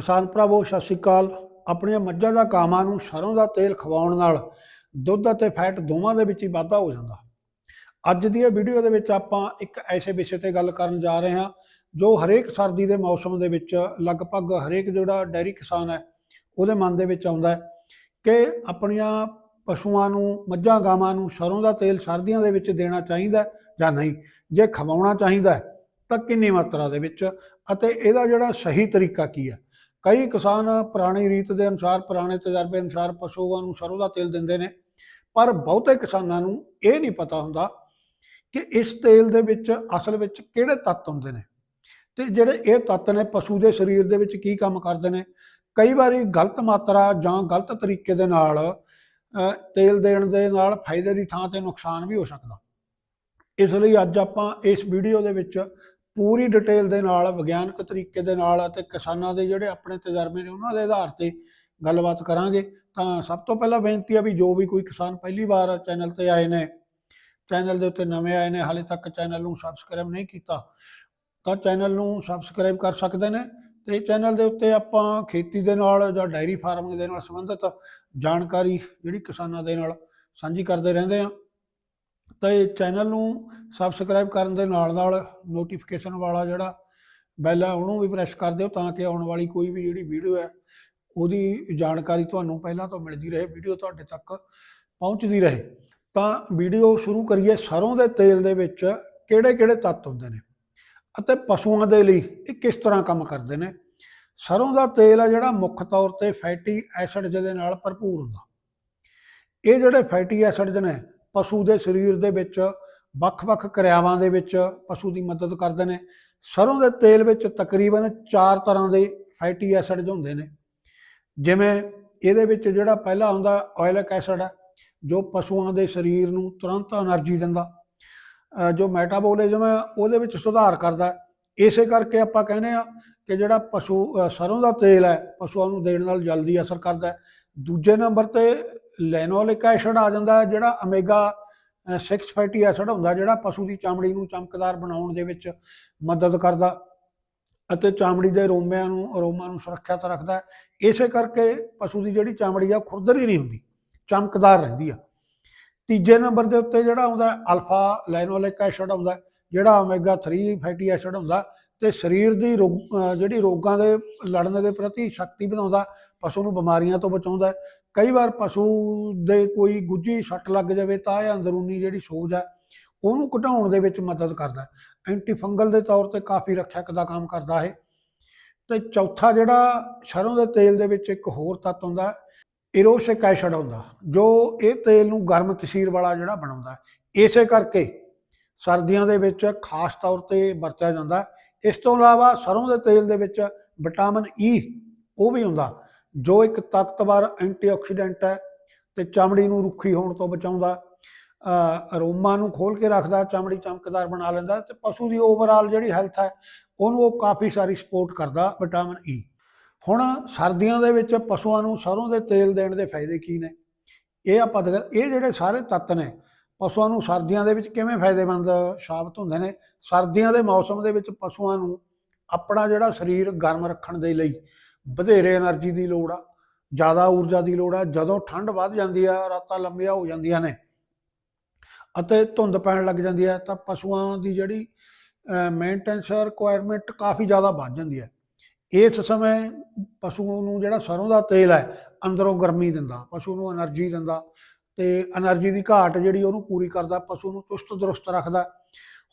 ਕਿਸਾਨ ਭਰਾਵੋ, ਸਤਿ ਸ਼੍ਰੀ ਅਕਾਲ। ਆਪਣੀਆਂ ਮੱਝਾਂ ਦਾ ਗਾਵਾਂ ਨੂੰ ਸਰੋਂ ਦਾ ਤੇਲ ਖਵਾਉਣ ਨਾਲ ਦੁੱਧ ਅਤੇ ਫੈਟ ਦੋਵਾਂ ਦੇ ਵਿੱਚ ਹੀ ਵਾਧਾ ਹੋ ਜਾਂਦਾ। ਅੱਜ ਦੀ ਇਹ ਵੀਡੀਓ ਦੇ ਵਿੱਚ ਆਪਾਂ ਇੱਕ ਐਸੇ ਵਿਸ਼ੇ ਤੇ ਗੱਲ ਕਰਨ ਜਾ ਰਹੇ ਹਾਂ, ਜੋ ਹਰੇਕ ਸਰਦੀ ਦੇ ਮੌਸਮ ਦੇ ਵਿੱਚ ਲਗਭਗ ਹਰੇਕ ਜਿਹੜਾ ਡੈਰੀ ਕਿਸਾਨ ਹੈ, ਉਹਦੇ ਮਨ ਦੇ ਵਿੱਚ ਆਉਂਦਾ ਹੈ ਕਿ ਆਪਣੀਆਂ ਪਸ਼ੂਆਂ ਨੂੰ, ਮੱਝਾਂ ਗਾਵਾਂ ਨੂੰ ਸਰੋਂ ਦਾ ਤੇਲ ਸਰਦੀਆਂ ਦੇ ਵਿੱਚ ਦੇਣਾ ਚਾਹੀਦਾ ਜਾਂ ਨਹੀਂ। ਜੇ ਖਵਾਉਣਾ ਚਾਹੀਦਾ ਤਾਂ ਕਿੰਨੀ ਮਾਤਰਾ ਦੇ ਵਿੱਚ ਅਤੇ ਇਹਦਾ ਜਿਹੜਾ ਸਹੀ ਤਰੀਕਾ ਕੀ ਹੈ? ਕਈ ਕਿਸਾਨ ਪੁਰਾਣੀ ਰੀਤ ਦੇ ਅਨੁਸਾਰ, ਪੁਰਾਣੇ ਤਜਰਬੇ ਅਨੁਸਾਰ ਪਸ਼ੂਆਂ ਨੂੰ ਸਰੋਂ ਦਾ ਤੇਲ ਦਿੰਦੇ ਨੇ, ਪਰ ਬਹੁਤੇ ਕਿਸਾਨਾਂ ਨੂੰ ਇਹ ਨਹੀਂ ਪਤਾ ਹੁੰਦਾ ਕਿ ਇਸ ਤੇਲ ਦੇ ਵਿੱਚ, ਅਸਲ ਵਿੱਚ ਕਿਹੜੇ ਤੱਤ ਹੁੰਦੇ ਨੇ ਤੇ ਜਿਹੜੇ ਇਹ ਤੱਤ ਨੇ ਪਸ਼ੂ ਦੇ ਸਰੀਰ ਦੇ ਵਿੱਚ ਕੀ ਕੰਮ ਕਰਦੇ ਨੇ। ਕਈ ਵਾਰੀ ਗਲਤ ਮਾਤਰਾ ਜਾਂ ਗਲਤ ਤਰੀਕੇ ਦੇ ਨਾਲ ਤੇਲ ਦੇਣ ਦੇ ਨਾਲ ਫਾਇਦੇ ਦੀ ਥਾਂ ਤੇ ਨੁਕਸਾਨ ਵੀ ਹੋ ਸਕਦਾ। ਇਸ ਲਈ ਅੱਜ ਆਪਾਂ ਇਸ ਵੀਡੀਓ ਦੇ ਵਿੱਚ ਪੂਰੀ ਡਿਟੇਲ ਦੇ ਨਾਲ, ਵਿਗਿਆਨਕ ਤਰੀਕੇ ਦੇ ਨਾਲ ਅਤੇ ਕਿਸਾਨਾਂ ਦੇ ਜਿਹੜੇ ਆਪਣੇ ਤਜਰਬੇ ਨੇ ਉਹਨਾਂ ਦੇ ਆਧਾਰ ਤੇ ਗੱਲਬਾਤ ਕਰਾਂਗੇ। ਤਾਂ ਸਭ ਤੋਂ ਪਹਿਲਾਂ ਬੇਨਤੀ ਆ ਵੀ ਜੋ ਵੀ ਕੋਈ ਕਿਸਾਨ ਪਹਿਲੀ ਵਾਰ ਚੈਨਲ ਤੇ ਆਏ ਨੇ, ਚੈਨਲ ਦੇ ਉੱਤੇ ਨਵੇਂ ਆਏ ਨੇ, ਹਾਲੇ ਤੱਕ ਚੈਨਲ ਨੂੰ ਸਬਸਕ੍ਰਾਈਬ ਨਹੀਂ ਕੀਤਾ, ਤਾਂ ਚੈਨਲ ਨੂੰ ਸਬਸਕ੍ਰਾਈਬ ਕਰ ਸਕਦੇ ਨੇ ਤੇ ਚੈਨਲ ਦੇ ਉੱਤੇ ਆਪਾਂ ਖੇਤੀ ਦੇ ਨਾਲ ਜਾਂ ਡਾਇਰੀ ਫਾਰਮਿੰਗ ਦੇ ਨਾਲ ਸੰਬੰਧਿਤ ਜਾਣਕਾਰੀ ਜਿਹੜੀ ਕਿਸਾਨਾਂ ਦੇ ਨਾਲ ਸਾਂਝੀ ਕਰਦੇ ਰਹਿੰਦੇ ਆ। ਤਾਂ ਇਹ ਚੈਨਲ ਨੂੰ ਸਬਸਕ੍ਰਾਈਬ ਕਰਨ ਦੇ ਨਾਲ ਨਾਲ ਨੋਟੀਫਿਕੇਸ਼ਨ ਵਾਲਾ ਜਿਹੜਾ ਬੈਲ ਹੈ ਉਹਨੂੰ ਵੀ ਪ੍ਰੈਸ ਕਰ ਦਿਓ ਤਾਂ ਕਿ ਆਉਣ ਵਾਲੀ ਕੋਈ ਵੀ ਜਿਹੜੀ ਵੀਡੀਓ ਹੈ, ਉਹਦੀ ਜਾਣਕਾਰੀ ਤੁਹਾਨੂੰ ਪਹਿਲਾਂ ਤੋਂ ਮਿਲਦੀ ਰਹੇ ਵੀਡੀਓ ਤੁਹਾਡੇ ਤੱਕ ਪਹੁੰਚਦੀ ਰਹੇ। ਤਾਂ ਵੀਡੀਓ ਸ਼ੁਰੂ ਕਰੀਏ ਸਰੋਂ ਦੇ ਤੇਲ ਦੇ ਵਿੱਚ, ਕਿਹੜੇ-ਕਿਹੜੇ ਤੱਤ ਹੁੰਦੇ ਨੇ ਅਤੇ ਪਸ਼ੂਆਂ ਦੇ ਲਈ ਇਹ ਕਿਸ ਤਰ੍ਹਾਂ ਕੰਮ ਕਰਦੇ ਨੇ। ਸਰੋਂ ਦਾ ਤੇਲ ਆ ਜਿਹੜਾ ਮੁੱਖ ਤੌਰ ਤੇ ਫੈਟੀ ਐਸਿਡ ਜਿਹਦੇ ਨਾਲ ਭਰਪੂਰ ਹੁੰਦਾ। ਇਹ ਜਿਹੜੇ ਫੈਟੀ ਐਸਿਡ ਨੇ ਪਸ਼ੂ ਦੇ ਸਰੀਰ ਦੇ ਵਿੱਚ, ਵੱਖ-ਵੱਖ ਕਿਰਿਆਵਾਂ ਦੇ ਵਿੱਚ ਪਸ਼ੂ ਦੀ ਮਦਦ ਕਰਦੇ ਨੇ। ਸਰੋਂ ਦੇ ਤੇਲ ਵਿੱਚ ਤਕਰੀਬਨ 4 ਤਰ੍ਹਾਂ ਦੇ ਫੈਟੀ ਐਸਿਡ ਹੁੰਦੇ ਨੇ। ਜਿਵੇਂ ਇਹਦੇ ਵਿੱਚ ਜਿਹੜਾ ਪਹਿਲਾ ਹੁੰਦਾ ਆਇਲਿਕ ਐਸਿਡ ਜੋ ਪਸ਼ੂਆਂ ਦੇ ਸਰੀਰ ਨੂੰ ਤੁਰੰਤ એનર્ਜੀ ਦਿੰਦਾ। ਜੋ ਮੈਟਾਬੋਲਿਜ਼ਮ ਹੈ, ਉਹਦੇ ਵਿੱਚ ਸੁਧਾਰ ਕਰਦਾ। ਇਸੇ ਕਰਕੇ ਆਪਾਂ ਕਹਿੰਦੇ ਆ ਕਿ ਜਿਹੜਾ ਪਸ਼ੂ ਸਰੋਂ ਦਾ ਤੇਲ ਹੈ, ਪਸ਼ੂਆਂ ਨੂੰ ਦੇਣ ਨਾਲ ਜਲਦੀ ਅਸਰ ਕਰਦਾ ਦੂਜੇ ਨੰਬਰ ਤੇ ਲੈਨੋਲਿਕ ਐਸਿਡ ਆ ਜਾਂਦਾ, ਜਿਹੜਾ ਅਮੇਗਾ 6 ਫੈਟੀ ਐਸਿਡ ਹੁੰਦਾ, ਜਿਹੜਾ ਪਸ਼ੂ ਦੀ ਚਮੜੀ ਨੂੰ ਚਮਕਦਾਰ ਬਣਾਉਣ ਦੇ ਵਿੱਚ ਮਦਦ ਕਰਦਾ ਅਤੇ ਚਮੜੀ ਦੇ ਰੋਮਿਆਂ ਨੂੰ, ਅਰੋਮਾ ਨੂੰ ਸੁਰੱਖਿਅਤ ਰੱਖਦਾ ਹੈ। ਇਸੇ ਕਰਕੇ ਪਸ਼ੂ ਦੀ ਜਿਹੜੀ ਚਮੜੀ ਆ, ਉਹ ਖੁਰਦਰੀ ਨਹੀਂ ਹੁੰਦੀ, ਚਮਕਦਾਰ ਰਹਿੰਦੀ ਆ। ਤੀਜੇ ਨੰਬਰ ਦੇ ਉੱਤੇ ਜਿਹੜਾ ਆਉਂਦਾ ਅਲਫਾ ਲੈਨੋਲਿਕ ਐਸਿਡ ਆਉਂਦਾ ਜਿਹੜਾ ਓਮੇਗਾ 3 ਫੈਟੀ ਐਸਿਡ ਹੁੰਦਾ, ਤੇ ਸਰੀਰ ਦੀ ਰੋਗ- ਜਿਹੜੀ ਰੋਗਾਂ ਦੇ ਲੜਨ ਦੇ ਪ੍ਰਤੀ ਸ਼ਕਤੀ ਵਧਾਉਂਦਾ, ਪਸ਼ੂ ਨੂੰ ਬਿਮਾਰੀਆਂ ਤੋਂ ਬਚਾਉਂਦਾ ਕਈ ਵਾਰ ਪਸ਼ੂ ਦੇ ਕੋਈ ਗੁੱਝੀ ਸੱਟ ਲੱਗ ਜਾਵੇ ਤਾਂ ਇਹ ਅੰਦਰੂਨੀ ਜਿਹੜੀ ਸੋਜ ਹੈ, ਉਹਨੂੰ ਘਟਾਉਣ ਦੇ ਵਿੱਚ ਮਦਦ ਕਰਦਾ ਹੈ। ਐਂਟੀ ਫੰਗਲ ਦੇ ਤੌਰ ਤੇ ਕਾਫੀ ਰੱਖਿਅਕ ਦਾ ਕੰਮ ਕਰਦਾ ਹੈ ਤੇ ਚੌਥਾ ਜਿਹੜਾ ਸਰੋਂ ਦੇ ਤੇਲ ਦੇ ਵਿੱਚ ਇੱਕ ਹੋਰ ਤੱਤ ਹੁੰਦਾ ਇਰੋਸਿਕ ਐਸਿਡ ਹੁੰਦਾ, ਜੋ ਇਹ ਤੇਲ ਨੂੰ ਗਰਮ ਤਸੀਰ ਵਾਲਾ ਜਿਹੜਾ ਬਣਾਉਂਦਾ ਇਸੇ ਕਰਕੇ ਸਰਦੀਆਂ ਦੇ ਵਿੱਚ ਖਾਸ ਤੌਰ ਤੇ ਵਰਤਿਆ ਜਾਂਦਾ ਇਸ ਤੋਂ ਇਲਾਵਾ ਸਰੋਂ ਦੇ ਤੇਲ ਦੇ ਵਿੱਚ ਵਿਟਾਮਿਨ ਈ ਉਹ ਵੀ ਹੁੰਦਾ ਜੋ ਇੱਕ ਤਾਕਤਵਰ ਐਂਟੀਆਕਸੀਡੈਂਟ ਹੈ ਤੇ ਚਮੜੀ ਨੂੰ ਰੁੱਖੀ ਹੋਣ ਤੋਂ ਬਚਾਉਂਦਾ ਅ, ਅਰੋਮਾ ਨੂੰ ਖੋਲ ਕੇ ਰੱਖਦਾ ਚਮੜੀ ਚਮਕਦਾਰ ਬਣਾ ਲੈਂਦਾ ਤੇ ਪਸ਼ੂ ਦੀ ਓਵਰਆਲ ਜਿਹੜੀ ਹੈਲਥ ਹੈ ਉਹਨੂੰ ਉਹ ਕਾਫੀ ਸਾਰੀ ਸਪੋਰਟ ਕਰਦਾ ਵਿਟਾਮਿਨ ਈ e। ਹੁਣ ਸਰਦੀਆਂ ਦੇ ਵਿੱਚ ਪਸ਼ੂਆਂ ਨੂੰ ਸਰੋਂ ਦੇ ਤੇਲ ਦੇਣ ਦੇ ਫਾਇਦੇ ਕੀ ਨੇ? ਇਹ ਆਪਾਂ ਦੇਖ ਇਹ ਜਿਹੜੇ ਸਾਰੇ ਤੱਤ ਨੇ ਪਸ਼ੂਆਂ ਨੂੰ ਸਰਦੀਆਂ ਦੇ ਵਿੱਚ ਕਿਵੇਂ ਫਾਇਦੇਮੰਦ ਸਾਬਤ ਹੁੰਦੇ ਨੇ? ਸਰਦੀਆਂ ਦੇ ਮੌਸਮ ਦੇ ਵਿੱਚ ਪਸ਼ੂਆਂ ਨੂੰ ਆਪਣਾ ਜਿਹੜਾ ਸਰੀਰ ਗਰਮ ਰੱਖਣ ਦੇ ਲਈ ਵਧੇਰੇ એનર્ਜੀ ਦੀ ਲੋੜ ਆ, ਜ਼ਿਆਦਾ ਊਰਜਾ ਦੀ ਲੋੜ ਆ, ਜਦੋਂ ਠੰਡ ਵੱਧ ਜਾਂਦੀ ਆ, ਰਾਤਾਂ ਲੰਮੀਆਂ ਹੋ ਜਾਂਦੀਆਂ ਨੇ, ਅਤੇ ਧੁੰਦ ਪੈਣ ਲੱਗ ਜਾਂਦੀ ਆ, ਤਾਂ ਪਸ਼ੂਆਂ ਦੀ ਜਿਹੜੀ ਮੇਨਟੇਨੈਂਸ ਰਿਕੁਆਇਰਮੈਂਟ ਕਾਫੀ ਜ਼ਿਆਦਾ ਵੱਧ ਜਾਂਦੀ ਹੈ ਇਸ ਸਮੇਂ ਪਸ਼ੂ ਨੂੰ ਜਿਹੜਾ ਸਰੋਂ ਦਾ ਤੇਲ ਹੈ, ਅੰਦਰੋਂ ਗਰਮੀ ਦਿੰਦਾ, ਪਸ਼ੂ ਨੂੰ એનર્ਜੀ ਦਿੰਦਾ, ਤੇ એનર્ਜੀ ਦੀ ਘਾਟ ਜਿਹੜੀ ਉਹਨੂੰ ਪੂਰੀ ਕਰਦਾ, ਪਸ਼ੂ ਨੂੰ ਚੁਸਤ ਦਰੁਸਤ ਰੱਖਦਾ।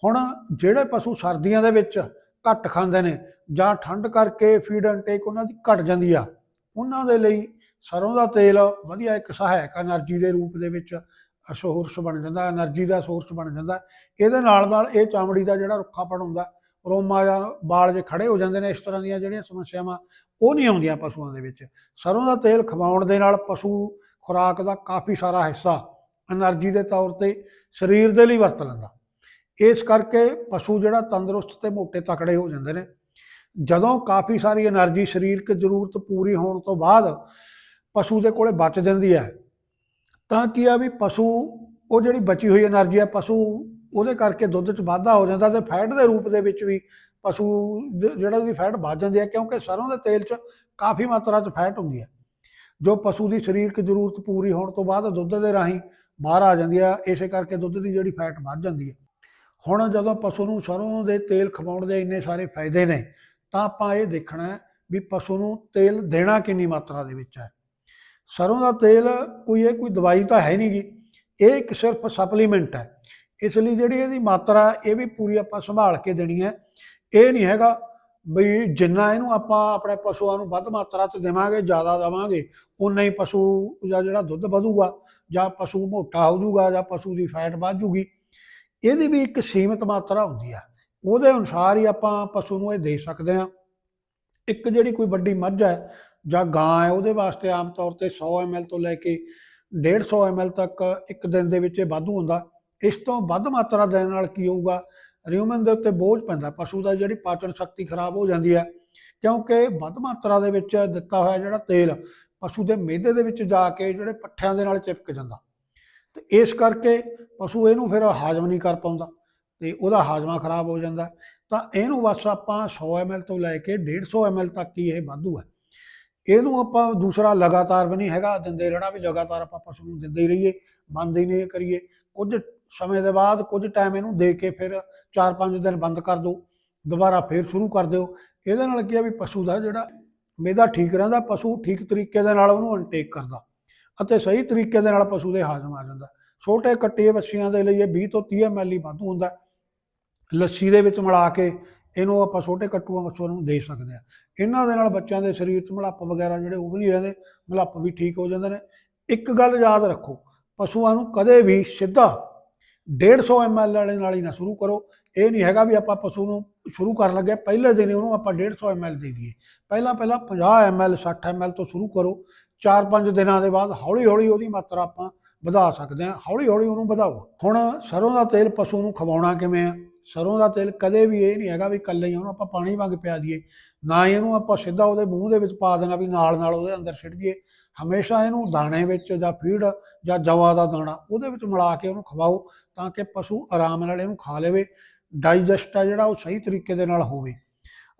ਹੁਣ ਜਿਹੜੇ ਪਸ਼ੂ ਸਰਦੀਆਂ ਦੇ ਵਿੱਚ ਘੱਟ ਖਾਂਦੇ ਨੇ ਜਾਂ ਠੰਡ ਕਰਕੇ ਫੀਡ ਇਨਟੇਕ ਉਹਨਾਂ ਦੀ ਘਟ ਜਾਂਦੀ ਆ। ਉਹਨਾਂ ਦੇ ਲਈ ਸਰੋਂ ਦਾ ਤੇਲ ਵਧੀਆ ਇੱਕ ਸਹਾਇਕ એનર્ਜੀ ਦੇ ਰੂਪ ਦੇ ਵਿੱਚ ਸੋਰਸ ਬਣ ਜਾਂਦਾ એનર્ਜੀ ਦਾ ਸੋਰਸ ਬਣ ਜਾਂਦਾ। ਇਹਦੇ ਨਾਲ ਨਾਲ ਇਹ ਚਾਮੜੀ ਦਾ ਜਿਹੜਾ ਰੁੱਖਾਪਣ ਹੁੰਦਾ, ਰੋਮਾ ਜਾਂ ਵਾਲ ਜੇ ਖੜੇ ਹੋ ਜਾਂਦੇ ਨੇ ਇਸ ਤਰ੍ਹਾਂ ਦੀਆਂ ਜਿਹੜੀਆਂ ਸਮੱਸਿਆਵਾਂ, ਉਹ ਨਹੀਂ ਆਉਂਦੀਆਂ ਪਸ਼ੂਆਂ ਦੇ ਵਿੱਚ। ਸਰੋਂ ਦਾ ਤੇਲ ਖਵਾਉਣ ਦੇ ਨਾਲ ਪਸ਼ੂ ਖੁਰਾਕ ਦਾ ਕਾਫੀ ਸਾਰਾ ਹਿੱਸਾ એનર્ਜੀ ਦੇ ਤੌਰ ਤੇ ਸਰੀਰ ਦੇ ਲਈ ਵਰਤ ਲੈਂਦਾ। ਇਸ ਕਰਕੇ ਪਸ਼ੂ ਜਿਹੜਾ ਤੰਦਰੁਸਤ ਤੇ ਮੋਟੇ ਤਕੜੇ ਹੋ ਜਾਂਦੇ ਨੇ। ਜਦੋਂ ਕਾਫੀ ਸਾਰੀ એનર્ਜੀ ਸਰੀਰਕ ਜ਼ਰੂਰਤ ਪੂਰੀ ਹੋਣ ਤੋਂ ਬਾਅਦ ਪਸ਼ੂ ਦੇ ਕੋਲੇ ਬਚ ਜਾਂਦੀ ਹੈ, ਤਾਂ ਕੀ ਆ ਵੀ ਪਸ਼ੂ, ਉਹ ਜਿਹੜੀ ਬਚੀ ਹੋਈ એનર્ਜੀ ਆ, ਪਸ਼ੂ ਉਹਦੇ ਕਰਕੇ ਦੁੱਧ 'ਚ ਵਾਧਾ ਹੋ ਜਾਂਦਾ ਤੇ ਫੈਟ ਦੇ ਰੂਪ ਦੇ ਵਿੱਚ ਵੀ ਪਸ਼ੂ ਜਿਹੜਾ ਉਹਦੀ ਫੈਟ ਵੱਧ ਜਾਂਦੀ ਹੈ, ਕਿਉਂਕਿ ਸਰੋਂ ਦੇ ਤੇਲ 'ਚ ਕਾਫੀ ਮਾਤਰਾ 'ਚ ਫੈਟ ਹੁੰਦੀ ਹੈ। ਜੋ ਪਸ਼ੂ ਦੀ ਸਰੀਰਕ ਜ਼ਰੂਰਤ ਪੂਰੀ ਹੋਣ ਤੋਂ ਬਾਅਦ ਦੁੱਧ ਦੇ ਰਾਹੀਂ ਬਾਹਰ ਆ ਜਾਂਦੀ ਹੈ ਇਸੇ ਕਰਕੇ ਦੁੱਧ ਦੀ ਜਿਹੜੀ ਫੈਟ ਵੱਧ ਜਾਂਦੀ ਹੈ। ਹੁਣ ਜਦੋਂ ਪਸ਼ੂ ਨੂੰ ਸਰੋਂ ਦੇ ਤੇਲ ਖਵਾਉਣ ਦੇ ਇੰਨੇ ਸਾਰੇ ਫਾਇਦੇ ਨੇ, ਤਾਂ ਆਪਾਂ ਇਹ ਦੇਖਣਾ ਵੀ ਪਸ਼ੂ ਨੂੰ ਤੇਲ ਦੇਣਾ ਕਿੰਨੀ ਮਾਤਰਾ ਦੇ ਵਿੱਚ ਹੈ। ਸਰੋਂ ਦਾ ਤੇਲ ਕੋਈ ਇਹ ਕੋਈ ਦਵਾਈ ਤਾਂ ਹੈ ਨਹੀਂਗੀ ਇਹ ਇੱਕ ਸਿਰਫ ਸਪਲੀਮੈਂਟ ਹੈ। ਇਸ ਲਈ ਜਿਹੜੀ ਇਹਦੀ ਮਾਤਰਾ ਇਹ ਵੀ ਪੂਰੀ ਆਪਾਂ ਸੰਭਾਲ ਕੇ ਦੇਣੀ ਹੈ। ਇਹ ਨਹੀਂ ਹੈਗਾ ਵੀ ਜਿੰਨਾ ਇਹਨੂੰ ਆਪਾਂ ਆਪਣੇ ਪਸ਼ੂਆਂ ਨੂੰ ਵੱਧ ਮਾਤਰਾ 'ਚ ਦੇਵਾਂਗੇ, ਜ਼ਿਆਦਾ ਦੇਵਾਂਗੇ ਉਨਾ ਹੀ ਪਸ਼ੂ ਦਾ ਜਿਹੜਾ ਦੁੱਧ ਵਧੂਗਾ ਜਾਂ ਪਸ਼ੂ ਮੋਟਾ ਹੋ ਜਾਊਗਾ ਜਾਂ ਪਸ਼ੂ ਦੀ ਫੈਟ ਵੱਧ ਜੂਗੀ ਇਹਦੀ ਵੀ ਇੱਕ ਸੀਮਿਤ ਮਾਤਰਾ ਹੁੰਦੀ ਆ। ਉਹਦੇ ਅਨੁਸਾਰ ਹੀ ਆਪਾਂ ਪਸ਼ੂ ਨੂੰ ਇਹ ਦੇ ਸਕਦੇ ਹਾਂ। ਇੱਕ ਜਿਹੜੀ ਕੋਈ ਵੱਡੀ ਮੱਝ ਹੈ ਜਾਂ ਗਾਂ ਹੈ, ਉਹਦੇ ਵਾਸਤੇ ਆਮ ਤੌਰ ਤੇ 100 ml ਤੋਂ ਲੈ ਕੇ 150 ml ਤੱਕ ਇੱਕ ਦਿਨ ਦੇ ਵਿੱਚ ਇਹ ਵਾਧੂ ਹੁੰਦਾ। ਇਸ ਤੋਂ ਵੱਧ ਮਾਤਰਾ ਦੇਣ ਨਾਲ ਕੀ ਹੋਊਗਾ? ਰਿਊਮਨ ਦੇ ਉੱਤੇ ਬੋਝ ਪੈਂਦਾ। ਪਸ਼ੂ ਦਾ ਜਿਹੜੀ ਪਾਚਨ ਸ਼ਕਤੀ ਖਰਾਬ ਹੋ ਜਾਂਦੀ ਹੈ, ਕਿਉਂਕਿ ਵੱਧ ਮਾਤਰਾ ਦੇ ਵਿੱਚ ਦਿੱਤਾ ਹੋਇਆ ਜਿਹੜਾ ਤੇਲ ਪਸ਼ੂ ਦੇ ਮਿਹਦੇ ਦੇ ਵਿੱਚ ਜਾ ਕੇ ਜਿਹੜੇ ਪੱਠਿਆਂ ਦੇ ਨਾਲ ਚਿਪਕ ਜਾਂਦਾ। ਤੇ ਇਸ ਕਰਕੇ ਪਸ਼ੂ ਇਹਨੂੰ ਫਿਰ ਹਾਜ਼ਮ ਨਹੀਂ ਕਰ ਪਾਉਂਦਾ ਤੇ ਉਹਦਾ ਹਾਜ਼ਮਾ ਖਰਾਬ ਹੋ ਜਾਂਦਾ। ਤਾਂ ਇਹਨੂੰ ਬਸ ਆਪਾਂ 100 ml ਤੋਂ ਲੈ ਕੇ 150 ml ਤੱਕ ਹੀ ਇਹ ਵਾਧੂ ਹੈ। ਇਹਨੂੰ ਆਪਾਂ ਦੂਸਰਾ ਲਗਾਤਾਰ ਵੀ ਨਹੀਂ ਹੈਗਾ, ਦਿੰਦੇ ਰਹਿਣਾ ਵੀ ਲਗਾਤਾਰ ਆਪਾਂ ਪਸ਼ੂ ਨੂੰ ਦਿੰਦੇ ਹੀ ਰਹੀਏ, ਬੰਦ ਹੀ ਨਹੀਂ ਕਰੀਏ। ਕੁਝ ਸਮੇਂ ਦੇ ਬਾਅਦ ਕੁਝ ਟਾਈਮ ਇਹਨੂੰ ਦੇ ਕੇ ਫਿਰ 4-5 ਦਿਨ ਬੰਦ ਕਰ ਦਿਓ, ਦੁਬਾਰਾ ਫਿਰ ਸ਼ੁਰੂ ਕਰ ਦਿਓ। ਇਹਦੇ ਨਾਲ ਕੀ ਹੈ ਵੀ ਪਸ਼ੂ ਦਾ ਜਿਹੜਾ ਮੇਦਾ ਠੀਕ ਰਹਿੰਦਾ, ਪਸ਼ੂ ਠੀਕ ਤਰੀਕੇ ਦੇ ਨਾਲ ਉਹਨੂੰ ਅਨਟੇਕ ਕਰਦਾ। ਅਤੇ ਸਹੀ ਤਰੀਕੇ ਦੇ ਨਾਲ ਪਸ਼ੂ ਦੇ ਹਾਜ਼ਮ ਆ ਜਾਂਦਾ। ਛੋਟੇ ਕੱਟੇ ਬੱਚਿਆਂ ਦੇ ਲਈ ਇਹ 20 ਤੋਂ 30 ml ਹੀ ਵਾਧੂ ਹੁੰਦਾ। ਲੱਸੀ ਦੇ ਵਿੱਚ ਮਿਲਾ ਕੇ ਇਹਨੂੰ ਆਪਾਂ ਛੋਟੇ ਕੱਟੂਆਂ ਬੱਚਿਆਂ ਨੂੰ ਦੇ ਸਕਦੇ ਆ ਇਹਨਾਂ ਦੇ ਨਾਲ ਬੱਚਿਆਂ ਦੇ ਸਰੀਰ 'ਚ ਮਲੱਪ ਵਗੈਰਾ ਜਿਹੜੇ ਉਹ ਵੀ ਨਹੀਂ ਰਹਿੰਦੇ, ਮਲੱਪ ਵੀ ਠੀਕ ਹੋ ਜਾਂਦੇ ਨੇ। ਇੱਕ ਗੱਲ ਯਾਦ ਰੱਖੋ, ਪਸ਼ੂਆਂ ਨੂੰ ਕਦੇ ਵੀ ਸਿੱਧਾ 150 ml ਵਾਲੇ ਨਾਲ ਹੀ ਨਾ ਸ਼ੁਰੂ ਕਰੋ। ਇਹ ਨਹੀਂ ਹੈਗਾ ਵੀ ਆਪਾਂ ਪਸ਼ੂ ਨੂੰ ਸ਼ੁਰੂ ਕਰਨ ਲੱਗੇ, ਪਹਿਲੇ ਦਿਨ ਉਹਨੂੰ ਆਪਾਂ 150 ml ਦੇ ਦਈਏ। ਪਹਿਲਾਂ ਪਹਿਲਾਂ 50 ml 60 ml ਤੋਂ ਸ਼ੁਰੂ ਕਰੋ। 4-5 ਦਿਨਾਂ ਦੇ ਬਾਅਦ ਹੌਲੀ ਹੌਲੀ ਉਹਦੀ ਮਾਤਰਾ ਆਪਾਂ ਵਧਾ ਸਕਦੇ ਹਾਂ। ਹੌਲੀ ਹੌਲੀ ਉਹਨੂੰ ਵਧਾਓ। ਹੁਣ ਸਰੋਂ ਦਾ ਤੇਲ ਪਸ਼ੂ ਨੂੰ ਖਵਾਉਣਾ ਕਿਵੇਂ ਆ? ਸਰੋਂ ਦਾ ਤੇਲ ਕਦੇ ਵੀ ਇਹ ਨਹੀਂ ਹੈਗਾ ਵੀ ਇਕੱਲੇ ਹੀ ਉਹਨੂੰ ਆਪਾਂ ਪਾਣੀ ਵਾਂਗ ਪਿਆ ਦਈਏ। ਨਾ ਹੀ ਇਹਨੂੰ ਆਪਾਂ ਸਿੱਧਾ ਉਹਦੇ ਮੂੰਹ ਦੇ ਵਿੱਚ ਪਾ ਦੇਣਾ ਵੀ ਨਾਲ ਨਾਲ ਉਹਦੇ ਅੰਦਰ ਸਿੱਟ ਦਈਏ। ਹਮੇਸ਼ਾ ਇਹਨੂੰ ਦਾਣੇ ਵਿੱਚ ਜਾਂ ਫੀਡ ਜਾਂ ਜਵਾ ਦਾ ਦਾਣਾ ਉਹਦੇ ਵਿੱਚ ਮਿਲਾ ਕੇ ਉਹਨੂੰ ਖਵਾਓ ਤਾਂ ਕਿ ਪਸ਼ੂ ਆਰਾਮ ਨਾਲ ਇਹਨੂੰ ਖਾ ਲਵੇ। ਡਾਈਜੈਸਟ ਆ ਜਿਹੜਾ ਉਹ ਸਹੀ ਤਰੀਕੇ ਦੇ ਨਾਲ ਹੋਵੇ।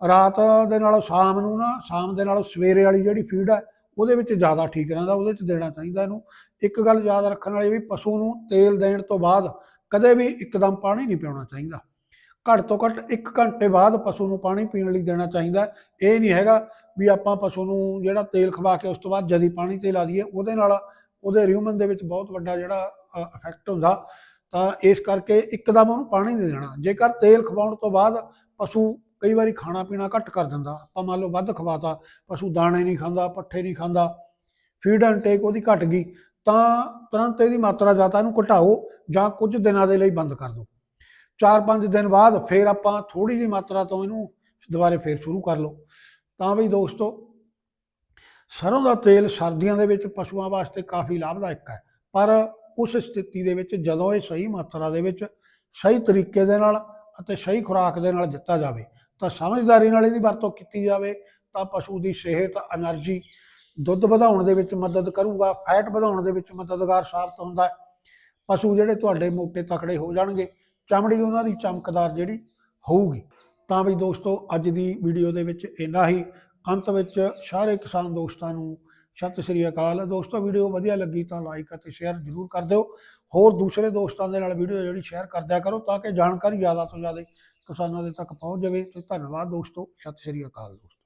ਰਾਤ ਦੇ ਨਾਲੋਂ ਸ਼ਾਮ ਨੂੰ ਨਾ, ਸ਼ਾਮ ਦੇ ਨਾਲੋਂ ਸਵੇਰੇ ਵਾਲੀ ਜਿਹੜੀ ਫੀਡ ਹੈ ਉਹਦੇ ਵਿੱਚ ਜ਼ਿਆਦਾ ਠੀਕ ਰਹਿੰਦਾ, ਉਹਦੇ ਵਿੱਚ ਦੇਣਾ ਚਾਹੀਦਾ ਇਹਨੂੰ। ਇੱਕ ਗੱਲ ਯਾਦ ਰੱਖਣ ਵਾਲੀ ਵੀ ਪਸ਼ੂ ਨੂੰ ਤੇਲ ਦੇਣ ਤੋਂ ਬਾਅਦ ਕਦੇ ਵੀ ਇੱਕਦਮ ਪਾਣੀ ਨਹੀਂ ਪਿਆਉਣਾ ਚਾਹੀਦਾ। ਘੱਟ ਤੋਂ ਘੱਟ 1 ਘੰਟੇ ਬਾਅਦ ਪਸ਼ੂ ਨੂੰ ਪਾਣੀ ਪੀਣ ਲਈ ਦੇਣਾ ਚਾਹੀਦਾ। ਇਹ ਨਹੀਂ ਹੈਗਾ ਵੀ ਆਪਾਂ ਪਸ਼ੂ ਨੂੰ ਜਿਹੜਾ ਤੇਲ ਖਵਾ ਕੇ ਉਸ ਤੋਂ ਬਾਅਦ ਜਦੀ ਪਾਣੀ ਤੇ ਲਾ ਦਈਏ, ਉਹਦੇ ਨਾਲ ਉਹਦੇ ਰਿਊਮਨ ਦੇ ਵਿੱਚ ਬਹੁਤ ਵੱਡਾ ਜਿਹੜਾ ਇਫੈਕਟ ਹੁੰਦਾ। ਤਾਂ ਇਸ ਕਰਕੇ ਇੱਕਦਮ ਉਹਨੂੰ ਪਾਣੀ ਨਹੀਂ ਦੇਣਾ। ਜੇਕਰ ਤੇਲ ਖਵਾਉਣ ਤੋਂ ਬਾਅਦ ਪਸ਼ੂ ਕਈ ਵਾਰੀ ਖਾਣਾ ਪੀਣਾ ਘੱਟ ਕਰ ਦਿੰਦਾ, ਆਪਾਂ ਮੰਨ ਲਓ ਵੱਧ ਖਵਾਤਾ, ਪਸ਼ੂ ਦਾਣੇ ਨਹੀਂ ਖਾਂਦਾ, ਪੱਠੇ ਨਹੀਂ ਖਾਂਦਾ ਫੀਡ ਐਂਡ ਟੇਕ ਉਹਦੀ ਘਟ ਗਈ, ਤਾਂ ਤੁਰੰਤ ਇਹਦੀ ਮਾਤਰਾ ਜਾਂ ਤਾਂ ਇਹਨੂੰ ਘਟਾਓ ਜਾਂ ਕੁਝ ਦਿਨਾਂ ਦੇ ਲਈ ਬੰਦ ਕਰ ਦਿਓ। 4-5 ਦਿਨ ਬਾਅਦ ਫਿਰ ਆਪਾਂ ਥੋੜੀ ਜਿਹੀ ਮਾਤਰਾ ਤੋਂ ਇਹਨੂੰ ਦੁਬਾਰੇ ਫਿਰ ਸ਼ੁਰੂ ਕਰ ਲਓ। ਤਾਂ ਵੀ ਦੋਸਤੋ ਸਰੋਂ ਦਾ ਤੇਲ ਸਰਦੀਆਂ ਦੇ ਵਿੱਚ ਪਸ਼ੂਆਂ ਵਾਸਤੇ ਕਾਫੀ ਲਾਭਦਾਇਕ ਹੈ, ਪਰ ਉਸ ਸਥਿਤੀ ਦੇ ਵਿੱਚ ਜਦੋਂ ਇਹ ਸਹੀ ਮਾਤਰਾ ਦੇ ਵਿੱਚ ਸਹੀ ਤਰੀਕੇ ਦੇ ਨਾਲ ਅਤੇ ਸਹੀ ਖੁਰਾਕ ਦੇ ਨਾਲ ਦਿੱਤਾ ਜਾਵੇ ਤਾਂ ਸਮਝਦਾਰੀ ਨਾਲ ਇਹਦੀ ਵਰਤੋਂ ਕੀਤੀ ਜਾਵੇ, ਤਾਂ ਪਸ਼ੂ ਦੀ ਸਿਹਤ એનર્ਜੀ ਦੁੱਧ ਵਧਾਉਣ ਦੇ ਵਿੱਚ ਮਦਦ ਕਰੂਗਾ ਫੈਟ ਵਧਾਉਣ ਦੇ ਵਿੱਚ ਮਦਦਗਾਰ ਸਾਬਤ ਹੁੰਦਾ ਪਸ਼ੂ ਜਿਹੜੇ ਤੁਹਾਡੇ ਮੋਟੇ ਤਕੜੇ ਹੋ ਜਾਣਗੇ, ਚਮੜੀ ਉਹਨਾਂ ਦੀ ਚਮਕਦਾਰ ਜਿਹੜੀ ਹੋਊਗੀ। ਤਾਂ ਵੀ ਦੋਸਤੋ, ਅੱਜ ਦੀ ਵੀਡੀਓ ਦੇ ਵਿੱਚ ਇੰਨਾ ਹੀ। ਅੰਤ ਵਿੱਚ ਸਾਰੇ ਕਿਸਾਨ ਦੋਸਤਾਂ ਨੂੰ ਸਤਿ ਸ੍ਰੀ ਅਕਾਲ। ਦੋਸਤੋ ਵੀਡੀਓ ਵਧੀਆ ਲੱਗੀ ਤਾਂ ਲਾਈਕ ਅਤੇ ਸ਼ੇਅਰ ਜ਼ਰੂਰ ਕਰ ਦਿਓ। ਹੋਰ ਦੂਸਰੇ ਦੋਸਤਾਂ ਦੇ ਨਾਲ ਵੀਡੀਓ ਜਿਹੜੀ ਸ਼ੇਅਰ ਕਰਦਿਆ ਕਰੋ ਤਾਂ ਕਿ ਜਾਣਕਾਰੀ ਜ਼ਿਆਦਾ ਤੋਂ ਜ਼ਿਆਦਾ ਕਿਸਾਨਾਂ ਦੇ ਤੱਕ ਪਹੁੰਚ ਜਾਵੇ ਤੇ ਧੰਨਵਾਦ ਦੋਸਤੋ ਸਤਿ ਸ੍ਰੀ ਅਕਾਲ ਦੋਸਤੋ।